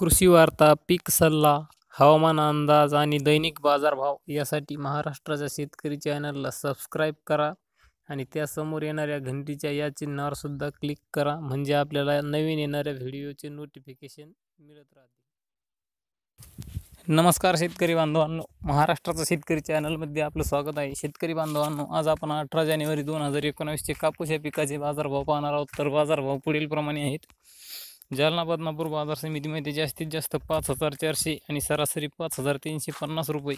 कृषी वार्ता, पीक सल्ला, हवामान अंदाज आणि दैनिक बाजारभाव यासाठी महाराष्ट्राच्या शेतकरी चॅनलला सबस्क्राईब करा आणि त्यासमोर येणाऱ्या घंटीच्या या चिन्हावर सुद्धा क्लिक करा म्हणजे आपल्याला नवीन येणाऱ्या व्हिडिओचे नोटिफिकेशन मिळत राहते नमस्कार शेतकरी बांधवांनो. महाराष्ट्राचा शेतकरी चॅनलमध्ये आपलं स्वागत आहे. शेतकरी बांधवांनो आज आपण अठरा जानेवारी दोन हजार एकोणावीसचे कापूस या पिकाचे बाजारभाव पाहणार आहोत. तर बाजारभाव पुढीलप्रमाणे आहेत. जालना बदनापूर बाजार समितीमध्ये जास्तीत जास्त पाच हजार चारशे आणि सरासरी पाच हजार तीनशे पन्नास रुपये.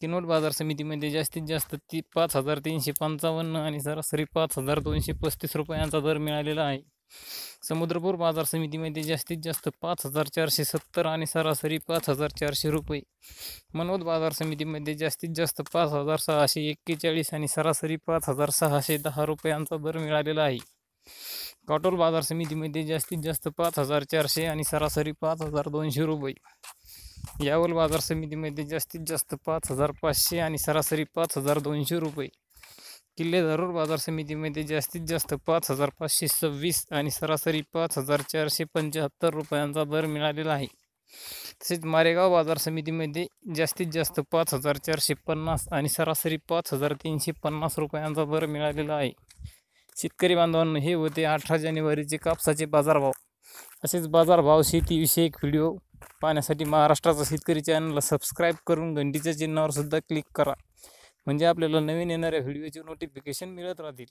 किनवट बाजार समितीमध्ये जास्तीत जास्त ती पाच हजार तीनशे पंचावन्न आणि सरासरी पाच हजार दोनशे पस्तीस रुपयांचा दर मिळालेला आहे. समुद्रपूर बाजार समितीमध्ये जास्तीत जास्त पाच हजार चारशे सत्तर आणि सरासरी पाच हजार चारशे रुपये. मनोद बाजार समितीमध्ये जास्तीत जास्त पाच हजार सहाशे एक्केचाळीस आणि सरासरी पाच हजार सहाशे दहा रुपयांचा दर मिळालेला आहे. काटोल बाजार समितीमध्ये जास्तीत जास्त पाच हजार चारशे आणि सरासरी पाच हजार दोनशे रुपये. यावल बाजार समितीमध्ये जास्तीत जास्त पाच हजार पाचशे आणि सरासरी पाच हजार दोनशे रुपये. किल्ले धारूर बाजार समितीमध्ये जास्तीत जास्त पाच हजार पाचशे सव्वीस आणि सरासरी पाच हजार चारशे पंच्याहत्तर रुपयांचा दर मिळालेला आहे. तसेच मारेगाव बाजार समितीमध्ये जास्तीत जास्त पाच हजार चारशे पन्नास आणि सरासरी पाच हजार तीनशे पन्नास रुपयांचा दर मिळालेला आहे. शेतकरी बांधवांनो हे होते अठरा जानेवारीचे कापसाचे बाजारभाव. असेच बाजारभाव शेतीविषयक व्हिडिओ पाहण्यासाठी महाराष्ट्राचा शेतकरी चॅनलला सबस्क्राईब करून घंटीच्या चिन्हावर सुद्धा क्लिक करा. म्हणजे आपल्याला नवीन येणाऱ्या व्हिडिओचे नोटिफिकेशन मिळत राहतील.